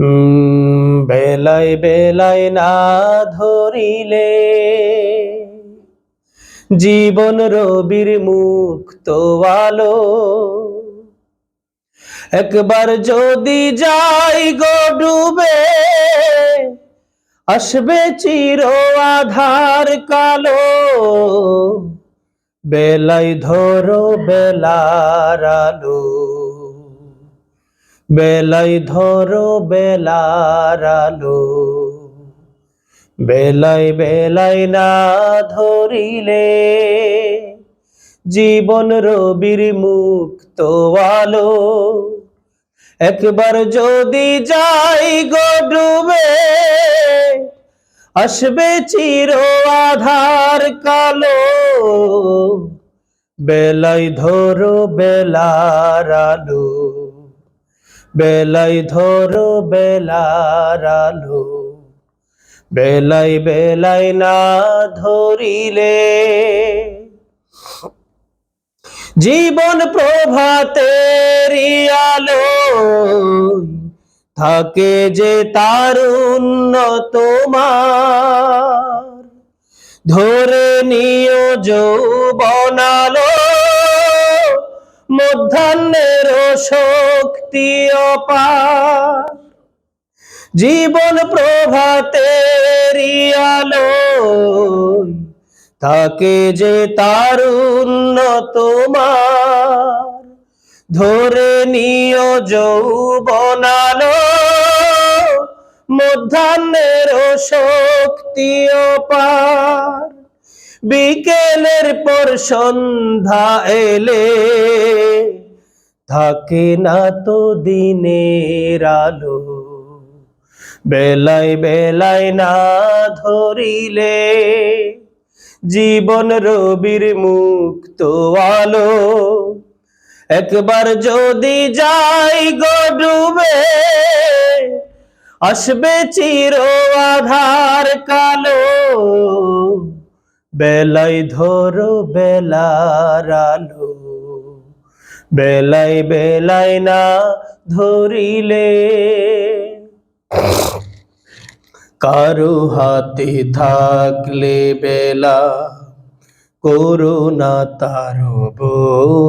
উম, বেলায় বেলায় না ধরিলে জীবন রবির মুক্ত আলো। একবার যদি যাই গো ডুবে আসবে চির আধার কালো। বেলাই ধরো বেলার আলো। বেলাই ধরো বেলার আলো। বেলাই বেলাই না ধরিলে জীবন রবির মুক্ত আলো। একবার যদি যাই গো ডুবে, আসবে চির আধার কালো। বেলাই ধরো বেলার আলো। বেলাই ধরো বেলার আলো, বেলাই বেলাই না ধরিলে। জীবন প্রভাতের আলো থাকে যে তারুণ্য তোমার ধরে নিও যৌবনালো মধ্যাহ্নের শক্তি অপার। জীবন প্রভাতের আলো থাকে যে তারুণ্য তোমার ধরে নিও যৌবনালো মধ্যাহ্নের শক্তি অপার। বিকেলের পর সন্ধ্যা এলে। থাকে না তো দিনের আলো। বেলায় বেলায় না ধরিলে জীবন রবির মুক্ত আলো। একবার যদি যাই গো ডুবে, আসবে চির আধার বেলাই ধরো বেলার আলো, বেলাই বেলাই না ধরিলে। কারও হাতে থাকলে বেলা করোনা তার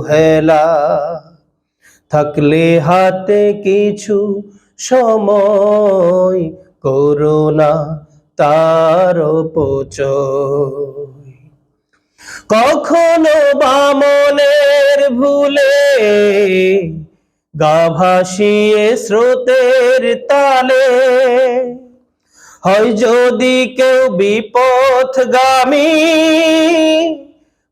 হেলা থাকলে হাতে কিছু সময় করোনা তার পচয় কখনো বামনের ভুলে গা ভাসিয়ে স্রোতের তালে। হয় যদি কেউ বিপথগামী,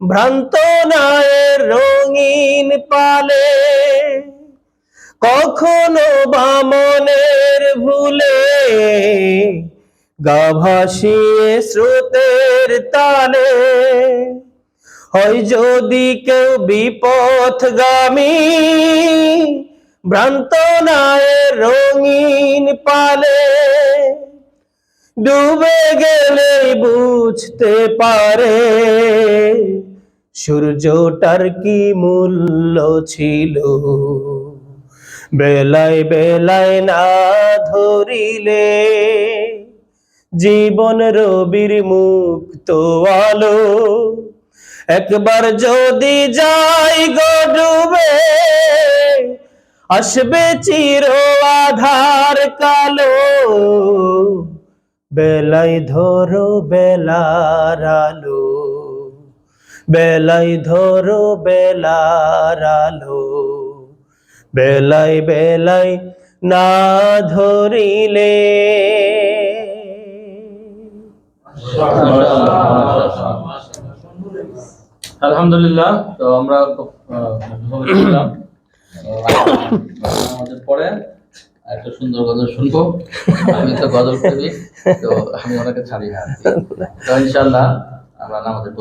ভ্রান্ত নায়ের রঙিন পালে, কখনো বামনের ভুলে গা ভাসিয়ে স্রোতের তালে। হয় যদি কেউ বিপথগামী, ভ্রান্ত নায়ের রঙিন পালে, ডুবে গেলে বুঝতে পারে, সূর্যটার কি মূল্য ছিল? বেলায় বেলায় না ধরিলে জীবন রবির মুক্ত আলো একবার যদি যাই গো ডুবে, আসবে চির আধার কালো। বেলাই ধরো বেলার আলো, বেলাই ধরো বেলার আলো। বেলাই বেলাই না ধরিলে আলহামদুলিল্লাহ, তো আমরা আমাদের পরে একটা সুন্দর গজল শুনব। আমি তো গজল করি তো আমি ওনাকে ছাড়ি না। তো ইনশাল্লাহ আমরা আমাদের